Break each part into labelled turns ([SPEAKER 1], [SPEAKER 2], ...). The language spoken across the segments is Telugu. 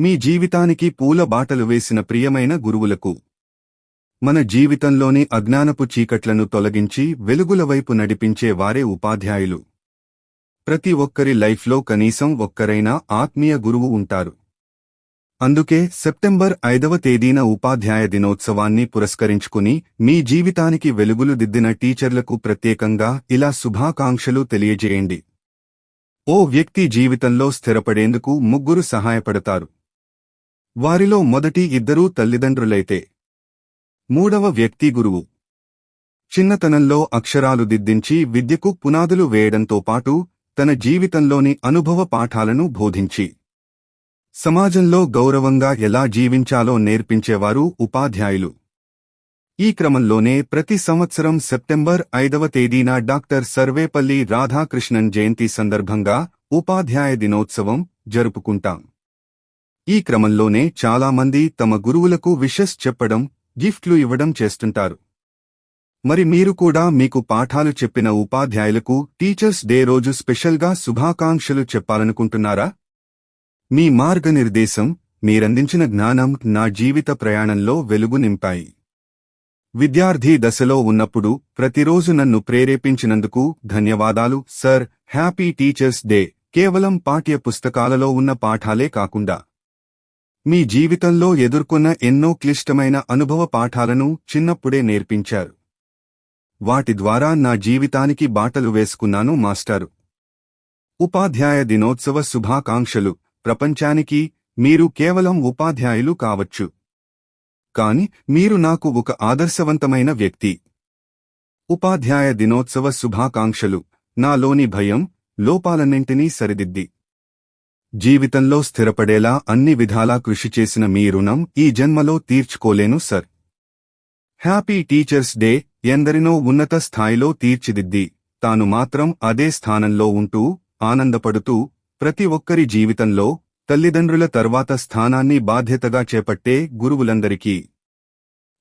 [SPEAKER 1] మీ జీవితానికి పూల బాటలు వేసిన ప్రియమైన గురువులకు. మన జీవితంలోని అజ్ఞానపు చీకట్లను తొలగించి వెలుగుల వైపు నడిపించే వారే ఉపాధ్యాయులు. ప్రతి ఒక్కరి లైఫ్లో కనీసం ఒక్కరైనా ఆత్మీయ గురువు ఉంటారు. అందుకే సెప్టెంబర్ ఐదవ తేదీన ఉపాధ్యాయ దినోత్సవాన్ని పురస్కరించుకుని మీ జీవితానికి వెలుగులు దిద్దిన టీచర్లకు ప్రత్యేకంగా ఇలా శుభాకాంక్షలు తెలియజేయండి. ఓ వ్యక్తి జీవితంలో స్థిరపడేందుకు ముగ్గురు సహాయపడతారు. వారిలో మొదటి ఇద్దరూ తల్లిదండ్రులైతే. మూడవ వ్యక్తి గురువు. చిన్నతనంలో అక్షరాలు దిద్దించి విద్యకు పునాదులు వేయడంతో పాటు తన జీవితంలోని అనుభవ పాఠాలను బోధించి. సమాజంలో గౌరవంగా ఎలా జీవించాలో నేర్పించేవారు ఉపాధ్యాయులు. ఈ క్రమంలోనే ప్రతి సంవత్సరం సెప్టెంబర్ ఐదవ తేదీన డాక్టర్ సర్వేపల్లి రాధాకృష్ణన్ జయంతి సందర్భంగా ఉపాధ్యాయ దినోత్సవం జరుపుకుంటాం. ఈ క్రమంలోనే చాలామంది తమ గురువులకు విషెస్ చెప్పడం గిఫ్ట్లు ఇవ్వడం చేస్తుంటారు. మరి మీరు కూడా మీకు పాఠాలు చెప్పిన ఉపాధ్యాయులకు టీచర్స్ డే రోజు స్పెషల్గా శుభాకాంక్షలు చెప్పాలనుకుంటున్నారా? మీ మార్గనిర్దేశం మీరందించిన జ్ఞానం నా జీవిత ప్రయాణంలో వెలుగు నింపాయి. విద్యార్థి దశలో ఉన్నప్పుడు ప్రతిరోజు నన్ను ప్రేరేపించినందుకు ధన్యవాదాలు సర్. Happy teachers day. కేవలం పాఠ్య పుస్తకాలలో ఉన్న పాఠాలే కాకుండా మీ జీవితంలో ఎదుర్కొన్న ఎన్నో క్లిష్టమైన అనుభవ పాఠాలను చిన్నప్పుడే నేర్పించారు. వాటి ద్వారా నా జీవితానికి బాటలు వేసుకున్నాను మాస్టారు. ఉపాధ్యాయ దినోత్సవ శుభాకాంక్షలు. ప్రపంచానికి మీరు కేవలం ఉపాధ్యాయులు కావచ్చు. కాని మీరు నాకు ఒక ఆదర్శవంతమైన వ్యక్తి. ఉపాధ్యాయ దినోత్సవ శుభాకాంక్షలు. నాలోని భయం లోపాలన్నింటినీ సరిదిద్ది. జీవితంలో స్థిరపడేలా అన్ని విధాలా కృషి చేసిన మీ రుణం ఈ జన్మలో తీర్చుకోలేను సర్. హ్యాపీ టీచర్స్ డే ఎందరినో ఉన్నత స్థాయిలో తీర్చిదిద్ది. తాను మాత్రం అదే స్థానంలో ఉంటూ ఆనందపడుతూ ప్రతి ఒక్కరి జీవితంలో తల్లిదండ్రుల తర్వాత స్థానాన్ని బాధ్యతగా చేపట్టే గురువులందరికీ.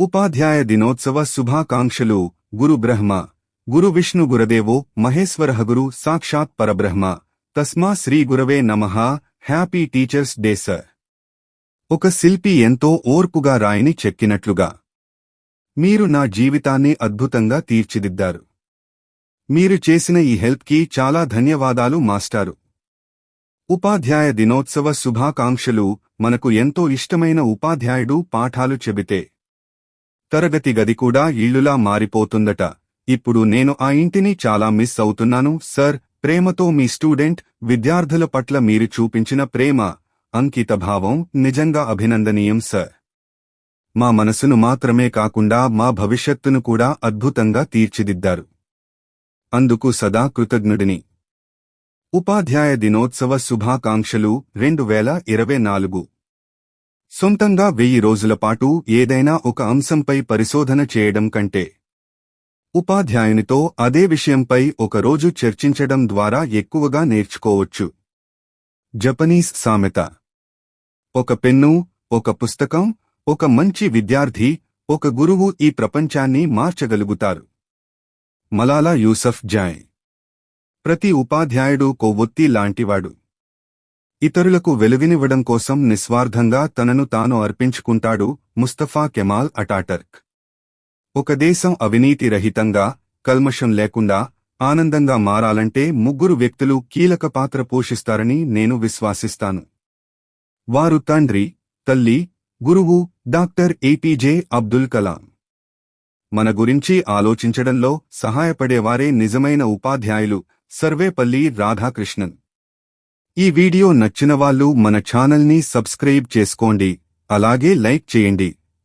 [SPEAKER 1] ఉపాధ్యాయ దినోత్సవ శుభాకాంక్షలు. గురు బ్రహ్మ. గురు విష్ణు గురదేవో మహేశ్వరహగురు సాక్షాత్ పరబ్రహ్మ. తస్మా శ్రీ గురవే నమ హ్యాపీ టీచర్స్ డే సర్. ఒక శిల్పి ఎంతో ఓర్పుగా రాయిని చెక్కినట్లుగా. మీరు నా జీవితాన్ని అద్భుతంగా తీర్చిదిద్దారు. మీరు చేసిన ఈ హెల్ప్కి చాలా ధన్యవాదాలు మాస్టారు. ఉపాధ్యాయ దినోత్సవ శుభాకాంక్షలు మనకు ఎంతో ఇష్టమైన ఉపాధ్యాయుడు పాఠాలు చెబితే. తరగతి గది కూడా ఇళ్ళులా మారిపోతుందట. ఇప్పుడు నేను ఆ ఇంటిని చాలా మిస్ అవుతున్నాను సర్. ప్రేమతో మీ స్టూడెంట్ విద్యార్థుల పట్ల మీరు చూపించిన ప్రేమ అంకితభావం నిజంగా అభినందనీయం సార్. మా మనసును మాత్రమే కాకుండా మా భవిష్యత్తును కూడా అద్భుతంగా తీర్చిదిద్దారు. అందుకు సదా కృతజ్ఞుడిని. ఉపాధ్యాయ దినోత్సవ శుభాకాంక్షలు రెండు వేల ఇరవై నాలుగు. సొంతంగా వెయ్యి రోజుల పాటు ఏదైనా ఒక అంశంపై పరిశోధన చేయడం కంటే ఉపాధ్యాయునితో అదే విషయంపై ఒకరోజు చర్చించడం ద్వారా ఎక్కువగా నేర్చుకోవచ్చు. జపనీస్ సామెత. ఒక పెన్ను ఒక పుస్తకం ఒక మంచి విద్యార్థి ఒక గురువు ఈ ప్రపంచాన్ని మార్చగలుగుతారు. మలాలా యూసఫ్ జాయ్. ప్రతి ఉపాధ్యాయుడు కొవ్వొత్తి లాంటివాడు. ఇతరులకు వెలుగునివ్వడం కోసం నిస్వార్థంగా తనను తాను అర్పించుకుంటాడు ముస్తఫా కెమాల్ అటాటర్క్. ఒక దేశం అవినీతి రహితంగా కల్మషం లేకుండా ఆనందంగా మారాలంటే ముగ్గురు వ్యక్తులు కీలక పాత్ర పోషిస్తారని నేను విశ్వాసిస్తాను. వారు తండ్రి తల్లి గురువు డాక్టర్ ఏపీజే అబ్దుల్ కలాం. మన గురించి ఆలోచించడంలో సహాయపడేవారే నిజమైన ఉపాధ్యాయులు సర్వేపల్లి రాధాకృష్ణన్. ఈ వీడియో నచ్చిన వాళ్ళు మన ఛానల్ని సబ్స్క్రైబ్ చేసుకోండి అలాగే లైక్ చేయండి.